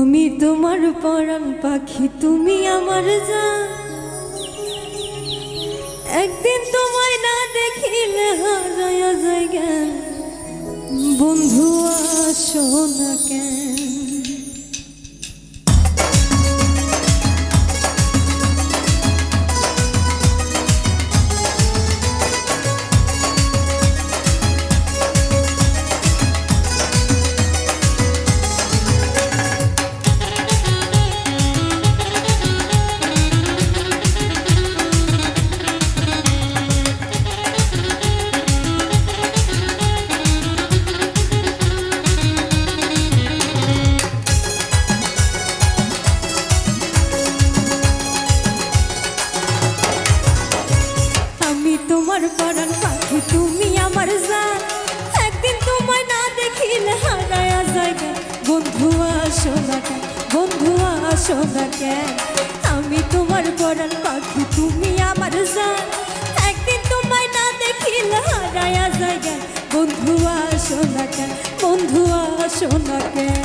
আমি তোমার পরাণ পাখি, তুমি আমার যা একদিন তোমায় না দেখিলে হারায় যায় বন্ধু, আসো না কেন? আসো না কেন বন্ধু আসো না কেন আমি তোমার পরাণ পাখি, তুমি আমার যান একদিন তোমায় না দেখিলে হারায়া যায় বন্ধু আসো না কেন বন্ধু আসো না কেন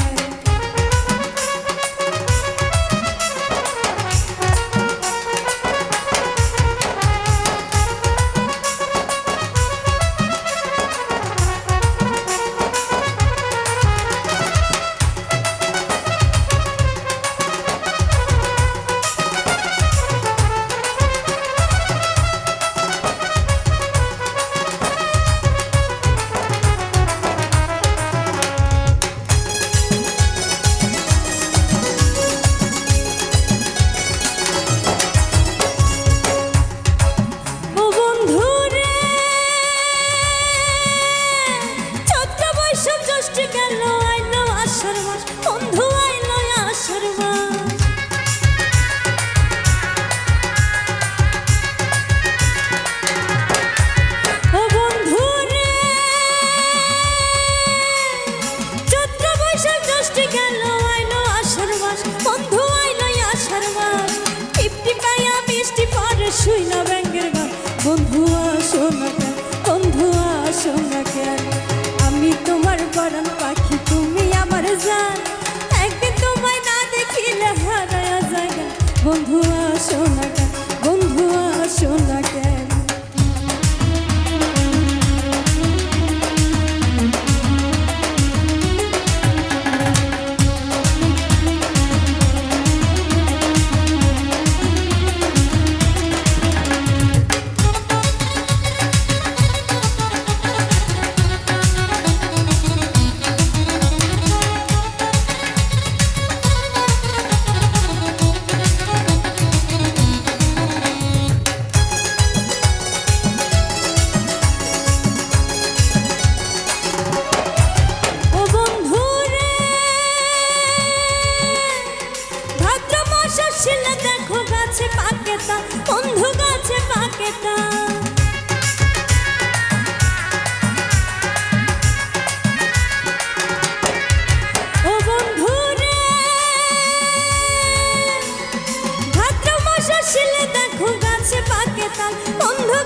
আষাঢ় মাস বন্ধু আইলো আষাঢ় মাস বন্ধু আইলো আষাঢ় মাস মাস টিপটি পাইয়া বৃষ্টি পরে শুইলা ব্যাঙ্গের গান বন্ধু আসো না কেন, বন্ধু আসো না কেন, আমি তোমার তুমি আমার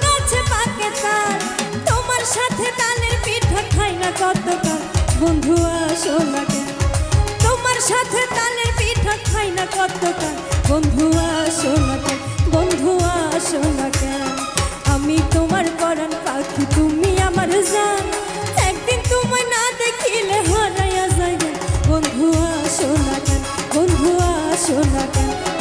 গাছে পাকে তাল তোমার সাথে তালের পিঠা খাই না কতকাল বন্ধু আসো না তোমার সাথে তালের পিঠা খাই না কতকাল বন্ধু বন্ধু আসো না কেন আমি তোমার পরাণ পাখি, তুমি আমার জান। একদিন তোমায় না দেখিলে হারাইয়া কেন বন্ধু, আসো না কেন? বন্ধু, আসো না কেন?